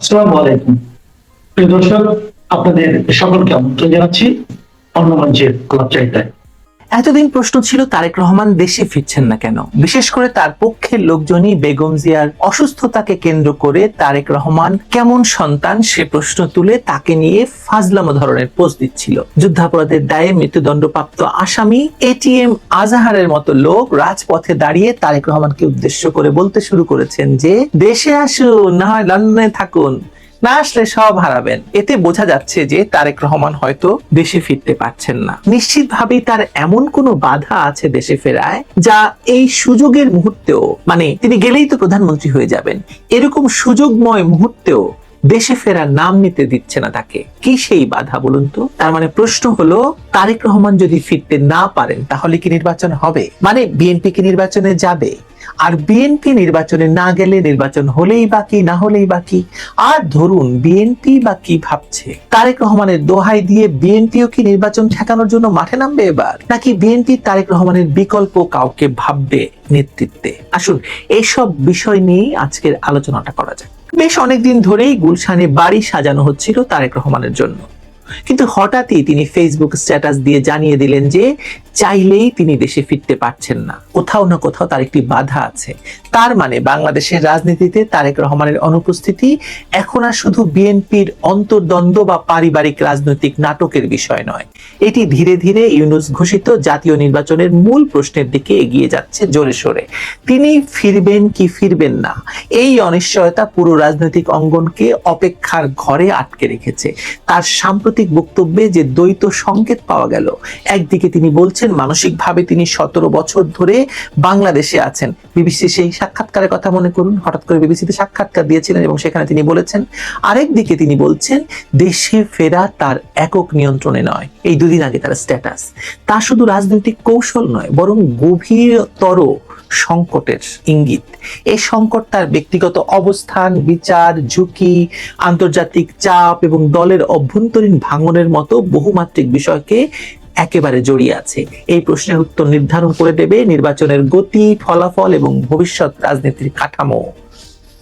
আসসালামু আলাইকুম। প্রিয় দর্শক আপনাদের সকলকে আমন্ত্রণ জানাচ্ছি অন্য মঞ্চের আলাপচারিতায় এতদিন প্রশ্ন ছিল তারেক রহমান দেশে ফিরছেন না কেন? বিশেষ করে তার পক্ষের লোকজনই বেগম জিয়ার অসুস্থতাকে কেন্দ্র করে তারেক রহমান কেমন সন্তান সে প্রশ্ন তুলে তাকে নিয়ে ফাজলামো ধরনের পোস্ট দিচ্ছিল। যুদ্ধাপরাধের দায়ে মৃত্যুদণ্ডপ্রাপ্ত আসামি এটিএম আজাহারের মতো লোক রাজপথে দাঁড়িয়ে তারেক রহমানকে উদ্দেশ্য করে বলতে শুরু করেছেন যে, দেশে আসুন, না হয় লন্ডনে থাকুন। না আসলে সব হারাবেন। এতে বোঝা যাচ্ছে যে তারেক রহমান হয়তো দেশে ফিরতে পারছেন না। নিশ্চিতভাবেই তার এমন কোনো বাধা আছে দেশে ফেরায়, যা এই সুযোগের মুহূর্তেও মানে তিনি গেলেই তো প্রধানমন্ত্রী হয়ে যাবেন, এরকম সুযোগময় মুহূর্তেও দেশে ফেরার নাম নিতে দিচ্ছে না তাকে। কি সেই বাধা বলুন তো? তার মানে প্রশ্ন হলো, তারেক রহমান যদি ফিরতে না পারেন, তাহলে কি নির্বাচন হবে? মানে বিএনপি কি নির্বাচনে যাবে? আর বিএনপি নির্বাচনে না গেলে নির্বাচন হলেই বাকি না হলেই বাকি আর ধরুন বিএনপি বা কি ভাবছে? তারেক রহমানের দোহাই দিয়ে বিএনপিও কি নির্বাচন ঠেকানোর জন্য মাঠে নামবে এবার? নাকি বিএনপি তারেক রহমানের বিকল্প কাউকে ভাববে নেতৃত্বে? আসুন এইসব বিষয় নিয়েই আজকের আলোচনাটা করা যাক। বেশ অনেকদিন ধরেই গুলশানে বাড়ি সাজানো হচ্ছিল তারেক রহমানের জন্য। কিন্তু হঠাৎই তিনি ফেসবুক স্ট্যাটাস দিয়ে জানিয়ে দিলেন যে চাইলেই তিনি দেশে ফিরতে পারছেন না। কোথাও না কোথাও তার একটি বাধা আছে। তার মানে বাংলাদেশের রাজনীতিতে তারেক রহমানের অনুপস্থিতি এখন আর শুধু বিএনপির অন্তর্দ্বন্দ্ব বা পারিবারিক রাজনৈতিক নাটকের বিষয় নয়। এটি ধীরে ধীরে ইউনুস ঘোষিত জাতীয় নির্বাচনের মূল প্রশ্নের দিকে এগিয়ে যাচ্ছে জোরে সোরে। তিনি ফিরবেন কি ফিরবেন না, এই অনিশ্চয়তা পুরো রাজনৈতিক অঙ্গনকে অপেক্ষার ঘরে আটকে রেখেছে। তার সাম্প্রতিক বক্তব্যে যে দ্বৈত সংকেত পাওয়া গেল, একদিকে তিনি বলছেন মানসিকভাবে তিনি সতেরো বছর ধরে বাংলাদেশে আছেন। বিবিসি সেই সাক্ষাৎকারের কথা মনে করুন, হঠাৎ করে বিবিসিতে সাক্ষাৎকার দিয়েছিলেন এবং সেখানে তিনি বলেছেন আরেক দিকে তিনি বলছেন, দেশে ফেরা তার একক নিয়ন্ত্রণে নয়। এই দুদিন আগে তার স্ট্যাটাস তা শুধু রাজনৈতিক কৌশল নয়, বরং গভীরতর সংকটের ইঙ্গিত। এই সংকট তার ব্যক্তিগত অবস্থান, বিচার, ঝুঁকি, আন্তর্জাতিক চাপ এবং দলের অভ্যন্তরীণ ভাঙনের মতো বহুমাত্রিক বিষয়কে একেবারে জড়িয়ে আছে। এই প্রশ্নের উত্তর নির্ধারণ করে দেবে নির্বাচনের গতি, ফলাফল এবং ভবিষ্যৎ রাজনীতির কাঠামো।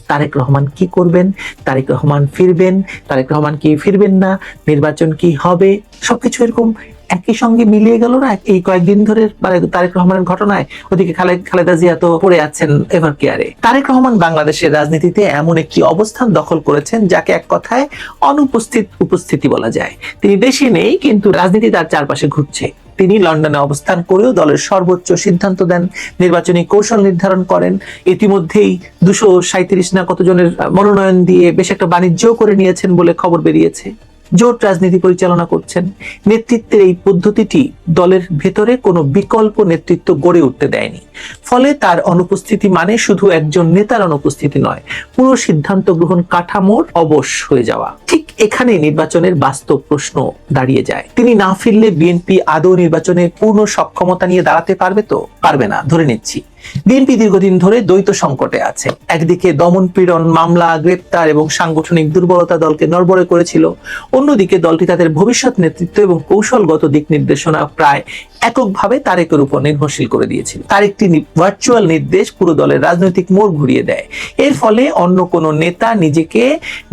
তারেক রহমান কি করবেন? তারেক রহমান ফিরবেন? তারেক রহমান কি ফিরবেন না? নির্বাচন কি হবে? সবকিছু এরকম একই সঙ্গে মিলিয়ে গেল না? এই কয়েকদিন ধরে মানে তারেক রহমানের ঘটনায় ওদিকে খালেদ খালেদা জিয়া তো পড়ে আছেন এভার কেয়ারে। তারেক রহমান বাংলাদেশের রাজনীতিতে এমন একটি অবস্থান দখল করেছেন যাকে এক কথায় অনুপস্থিত উপস্থিতি বলা যায়। তিনি দেশে নেই, কিন্তু রাজনীতি তার চারপাশে ঘুরছে। তিনি লন্ডনে অবস্থান করেও দলের সর্বোচ্চ সিদ্ধান্ত দেন, নির্বাচনী কৌশল নির্ধারণ করেন। ইতিমধ্যেই দুশো সাঁত্রিশ না কতজনের মনোনয়ন দিয়ে বেশ একটা বাণিজ্যও করে নিয়েছেন বলে খবর বেরিয়েছে। জোট রাজনীতি পরিচালনা করছেন। নেতৃত্বের এই পদ্ধতিটি দলের ভেতরে কোনো বিকল্প নেতৃত্ব গড়ে উঠতে দেয়নি। ফলে তার অনুপস্থিতি মানে শুধু একজন নেতার অনুপস্থিতি নয়, পুরো সিদ্ধান্ত গ্রহণ কাঠামোর অবশ হয়ে যাওয়া। ঠিক এখানে নির্বাচনের বাস্তব প্রশ্ন দাঁড়িয়ে যায়। তিনি না ফিরলে বিএনপি আদৌ নির্বাচনে পূর্ণ সক্ষমতা নিয়ে দাঁড়াতে পারবে তো? পারবে না। ধরে নিচ্ছি। বিএনপি দীর্ঘদিন ধরে দ্বৈত সংকটে আছে। একদিকে দমন পীড়ন, মামলা, গ্রেপ্তার এবং সাংগঠনিক দুর্বলতা দলকে নড়বড়ে করেছিল। অন্যদিকে দলটি তাদের ভবিষ্যৎ নেতৃত্ব এবং কৌশলগত দিক নির্দেশনা প্রায় এককভাবে তারেকের উপর নির্ভরশীল করে দিয়েছিল। তার একটি ভার্চুয়াল নির্দেশ পুরো দলের রাজনৈতিক মোড় ঘুরিয়ে দেয়। এর ফলে অন্য কোনো নেতা নিজেকে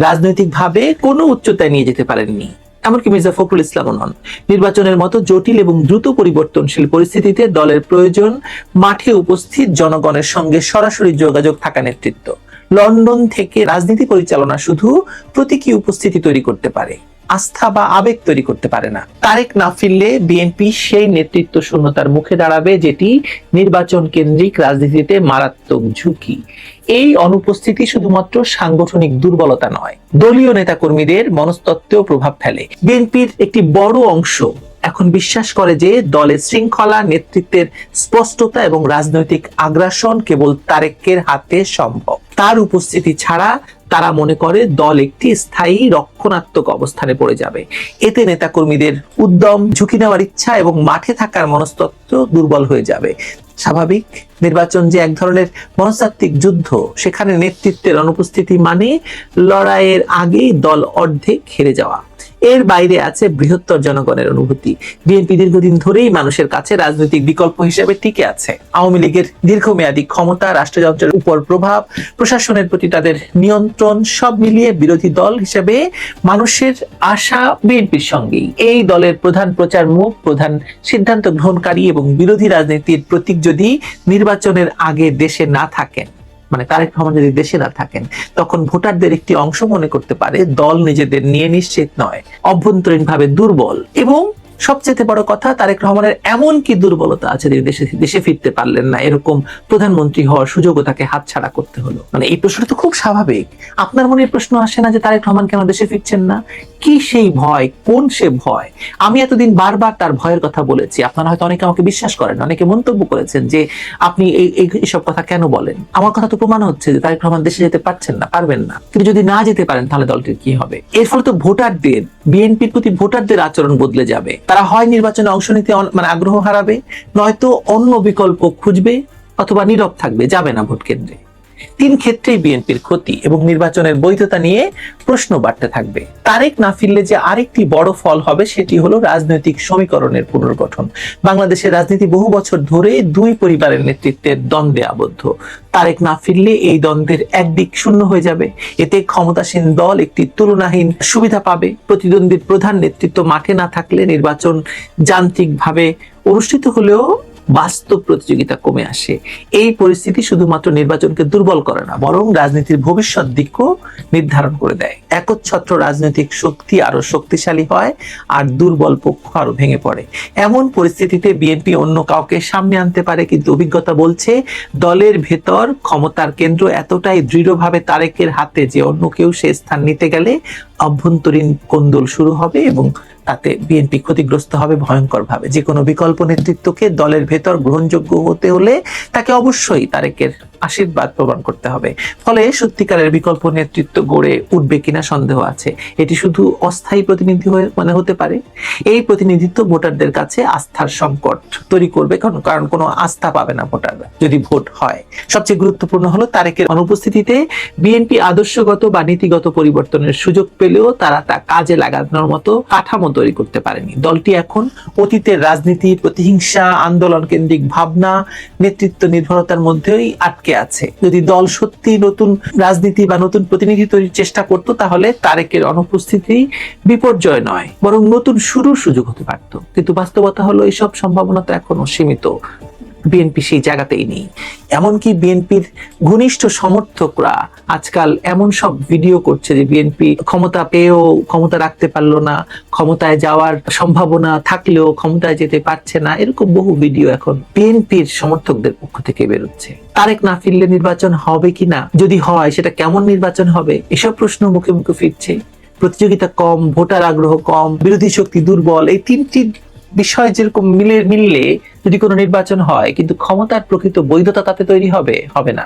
রাজনৈতিকভাবে কোনো উচ্চতায় নিয়ে যেতে পারেননি। এমনকি মির্জা ফখরুল ইসলামও নন। নির্বাচনের মতো জটিল এবং দ্রুত পরিবর্তনশীল পরিস্থিতিতে দলের প্রয়োজন মাঠে উপস্থিত জনগণের সঙ্গে সরাসরি যোগাযোগ থাকা নেতৃত্ব। লন্ডন থেকে রাজনীতি পরিচালনা শুধু প্রতীকী উপস্থিতি তৈরি করতে পারে। আস্থা বা আবেগ তৈরি করতে পারে না। তারেক না ফিরলে বিএনপি সেই নেতৃত্ব শূন্যতার মুখে দাঁড়াবে যেটি নির্বাচন কেন্দ্রিক রাজনীতিতে মারাত্মক ঝুঁকি। এই অনুপস্থিতি শুধুমাত্র সাংগঠনিক দুর্বলতা নয়, দলীয় নেতাকর্মীদের মনস্তত্ত্বেও প্রভাব ফেলে। বিএনপির একটি বড় অংশ এখন বিশ্বাস করে যে দলের শৃঙ্খলা, নেতৃত্বের স্পষ্টতা এবং রাজনৈতিক আগ্রাসন কেবল তারেকের হাতে সম্ভব। তার উপস্থিতি ছাড়া তারা মনে করে দল একটি স্থায়ী রক্ষণাত্মক অবস্থানে পড়ে যাবে। এতে নেতাকর্মীদের উদ্যম, ঝুঁকি নেওয়ার ইচ্ছা এবং মাঠে থাকার মনস্তত্ত্ব দুর্বল হয়ে যাবে। স্বাভাবিক নির্বাচন যে এক ধরনের মনস্তাত্ত্বিক যুদ্ধ, সেখানে নেতৃত্বের অনুপস্থিতি মানে লড়াইয়ের আগে দল অর্ধেক হেরে যাওয়া। এর বাইরে আছে বৃহত্তর জনগণের অনুভূতি। বিএনপি দীর্ঘদিন ধরেই মানুষের কাছে রাজনৈতিক বিকল্প হিসেবে টিকে আছে। আওয়ামী লীগের দীর্ঘমেয়াদী ক্ষমতা, রাষ্ট্রযন্ত্রের উপর প্রভাব, প্রশাসনের প্রতি তাদের নিয়ন্ত্রণ, সব মিলিয়ে বিরোধী দল হিসেবে মানুষের আশা বিএনপির সঙ্গেই। এই দলের প্রধান প্রচার মুখ, প্রধান সিদ্ধান্ত গ্রহণকারী এবং বিরোধী রাজনীতির প্রতীক যদি নির্বাচনের আগে দেশে না থাকেন মানে তারেক রহমান যদি দেশে না থাকেন, তখন ভোটারদের একটি অংশ মনে করতে পারে দল নিজেদের নিয়ে নিশ্চিত নয় অভ্যন্তরীণ ভাবে দুর্বল এবং সবচেয়ে বড় কথা, তারেক রহমানের এমন কি দুর্বলতা আছে দেশে দেশে ফিরতে পারলেন না? এরকম প্রধানমন্ত্রী হওয়ার সুযোগও তাকে হাতছাড়া করতে হলো। মানে এই প্রশ্নটা তো খুব স্বাভাবিক। আপনার মনে প্রশ্ন আসে না যে তারেক রহমান কেন দেশে ফিরছেন না? কি সেই ভয়? কোন সে ভয়? আমি এতদিন বারবার তার ভয়ের কথা বলেছি। আপনারা হয়তো অনেকে আমাকে বিশ্বাস করেন, অনেকে মন্তব্য করেছেন যে আপনি এই- এইসব কথা কেন বলেন? আমার কথা তো প্রমাণ হচ্ছে যে তারেক রহমান দেশে যেতে পারছেন না, পারবেন না। কিন্তু যদি না যেতে পারেন, তাহলে দলটির কি হবে? এর ফলে তো ভোটারদের বিএনপির প্রতি ভোটারদের আচরণ বদলে যাবে। তারা হয় নির্বাচনে অংশ নিতে মানে আগ্রহ হারাবে, নয়তো অন্য বিকল্প খুঁজবে অথবা নীরব থাকবে, যাবে না ভোট কেন্দ্রে। তিন ক্ষেত্রেই বিএনপির ক্ষতি এবং নির্বাচনের বৈধতা নিয়ে প্রশ্ন বাড়তে থাকবে। তারেক না ফিরলে যে আরেকটি বড় ফল হবে, সেটি হলো রাজনৈতিক সমীকরণের পুনর্গঠন। বাংলাদেশের রাজনীতি বহু বছর ধরে দুই পরিবারের নেতৃত্বের দ্বন্দ্বে আবদ্ধ। তারেক না ফিরলে এই দ্বন্দ্বের একদিক শূন্য হয়ে যাবে। এতে ক্ষমতাসীন দল একটি তুলনাহীন সুবিধা পাবে। প্রতিদ্বন্দ্বীর প্রধান নেতৃত্ব মাঠে না থাকলে নির্বাচন যান্ত্রিকভাবে অনুষ্ঠিত হলেও বাস্তব প্রতিযোগিতা কমে আসে। এই পরিস্থিতি শুধুমাত্র নির্বাচনকে দুর্বল করে না, বরং রাজনীতির ভবিষ্যৎ দিকও নির্ধারণ করে দেয়। একচ্ছত্র রাজনৈতিক শক্তি আরও শক্তিশালী হয় আর দুর্বল পক্ষ আরও ভেঙে পড়ে। এমন পরিস্থিতিতে বিএনপি অন্য কাউকে সামনে আনতে পারে কিন্তু অভিজ্ঞতা বলছে, দলের ভেতর ক্ষমতার কেন্দ্র এতটাই দৃঢ়ভাবে তারেকের হাতে যে অন্য কেউ সে স্থান নিতে গেলে অভ্যন্তরীণ কোন্দল শুরু হবে এবং তাতে বিএনপি ক্ষতিগ্রস্ত হবে ভয়ঙ্কর ভাবে যে কোনো বিকল্প নেতৃত্বকে দলের ভেতর গ্রহণযোগ্য হতে হলে তাকে অবশ্যই তারেকের আশীর্বাদ প্রদান করতে হবে। ফলে সত্যিকারের বিকল্প নেতৃত্ব গড়ে উঠবে কিনা সন্দেহ আছে। এটি শুধু অস্থায়ী প্রতিনিধি হয়ে মানে হতে পারে। এই প্রতিনিধিত্ব ভোটারদের কাছে আস্থার সংকট তৈরি করবে কারণ কারণ কোনো আস্থা পাবে না ভোটাররা যদি ভোট হয়। সবচেয়ে গুরুত্বপূর্ণ হলো তারেকের অনুপস্থিতিতে বিএনপি আদর্শগত বা নীতিগত পরিবর্তনের সুযোগ পেলেও তারা তা কাজে লাগানোর মতো কাঠামো তৈরি করতে পারেনি। দলটি এখন অতীতের রাজনীতি প্রতিহিংসা, আন্দোলন কেন্দ্রিক ভাবনা, নেতৃত্ব নির্ভরতার মধ্যেই আটকে আছে। যদি দল সত্যি নতুন রাজনীতি বা নতুন প্রতিনিধি তৈরির চেষ্টা করত, তাহলে তারেকের অনুপস্থিতি বিপর্যয় নয়, বরং নতুন শুরুর সুযোগ হতে পারত। কিন্তু বাস্তবতা হলো এইসব সম্ভাবনা তো এখনও সীমিত। বিএনপি সেই জায়গাতেই নেই। এমনকি বিএনপির ঘনিষ্ঠ সমর্থকরা আজকাল এমন সব ভিডিও করছে যে বিএনপি ক্ষমতা পেয়েও ক্ষমতা রাখতে পারল না, ক্ষমতায় যাওয়ার সম্ভাবনা থাকলেও ক্ষমতায় যেতে পারছে না, এরকম বহু ভিডিও এখন বিএনপির সমর্থকদের পক্ষ থেকে বেরোচ্ছে। তারেক না ফিরলে নির্বাচন হবে কিনা যদি হয়, সেটা কেমন নির্বাচন হবে? এসব প্রশ্ন মুখে মুখে ফিরছে। প্রতিযোগিতা কম, ভোটার আগ্রহ কম, বিরোধী শক্তি দুর্বল, এই তিনটি বিষয় যেরকম মিলে মিললে যদি কোনো নির্বাচন হয়, কিন্তু ক্ষমতার প্রকৃত বৈধতা তাতে তৈরি হবে হবে না।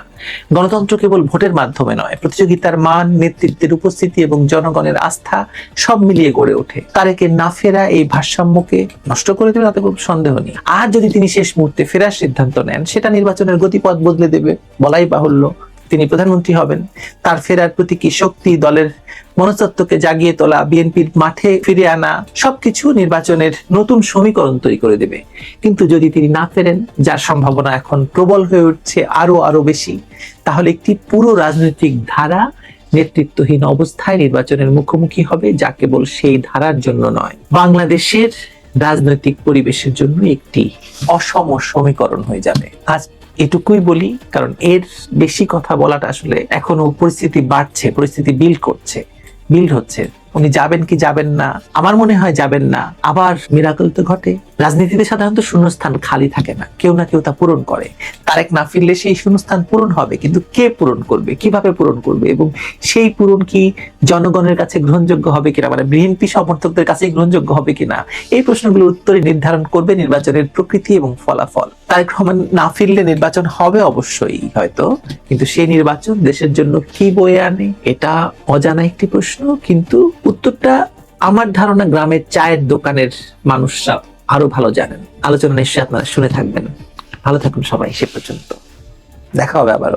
গণতন্ত্র কেবল ভোটের মাধ্যমে নয়, প্রতিযোগিতার মান, নেতৃত্বের উপস্থিতি এবং জনগণের আস্থা সব মিলিয়ে গড়ে ওঠে। তারেকে না ফেরা এই ভারসাম্যকে নষ্ট করে দেবে, তাতে কোনো সন্দেহ নেই। আর যদি তিনি শেষ মুহূর্তে ফেরার সিদ্ধান্ত নেন, সেটা নির্বাচনের গতিপথ বদলে দেবে, বলাই বাহুল্য। তিনি প্রধানমন্ত্রী হবেন। তার ফেরার প্রতি কি শক্তি দলের মনস্তত্ত্বকে জাগিয়ে তোলা, বিএনপির মাঠে ফিরে আনা, সবকিছু নির্বাচনের নতুন সমীকরণ তৈরি করে দেবে। কিন্তু যদি তিনি না ফেরেন, যার সম্ভাবনা এখন প্রবল হয়ে উঠছে আরও আরও বেশি, তাহলে একটি পুরো রাজনৈতিক ধারা নেতৃত্বহীন অবস্থায় নির্বাচনের মুখোমুখি হবে, যা কেবল সেই ধারার জন্য নয়। বাংলাদেশের রাজনৈতিক পরিবেশের জন্য একটি অসম সমীকরণ হয়ে যাবে। আজ এটুকুই বলি, কারণ এর বেশি কথা বলাটা আসলে এখনও পরিস্থিতি বাড়ছে, পরিস্থিতি বিল্ড করছে বিল্ড হচ্ছে। উনি যাবেন কি যাবেন না, আমার মনে হয় যাবেন না। আবার মিরাকল তো ঘটে। রাজনীতিতে সাধারণত শূন্যস্থান খালি থাকে না। কেউ না কেউ তা পূরণ করে। তারেক না ফিরলে সেই শূন্যস্থান পূরণ হবে, কিন্তু কে পূরণ করবে? কীভাবে পূরণ করবে? এবং সেই পূরণ কি জনগণের কাছে গ্রহণযোগ্য হবে কিনা? মানে বিএনপি সমর্থকদের কাছে গ্রহণযোগ্য হবে কিনা? এই প্রশ্নগুলোর উত্তরে নির্ধারণ করবে নির্বাচনের প্রকৃতি এবং ফলাফল। তারেক রহমান না ফিরলে নির্বাচন হবে অবশ্যই হয়তো, কিন্তু সেই নির্বাচন দেশের জন্য কি বয়ে আনে, এটা অজানা একটি প্রশ্ন। কিন্তু উত্তরটা আমার ধারণা গ্রামের চায়ের দোকানের মানুষরা আরও ভালো জানেন। আলোচনা নিশ্চয়ই আপনারা শুনে থাকবেন। ভালো থাকুন সবাই, সে পর্যন্ত। দেখা হবে আবার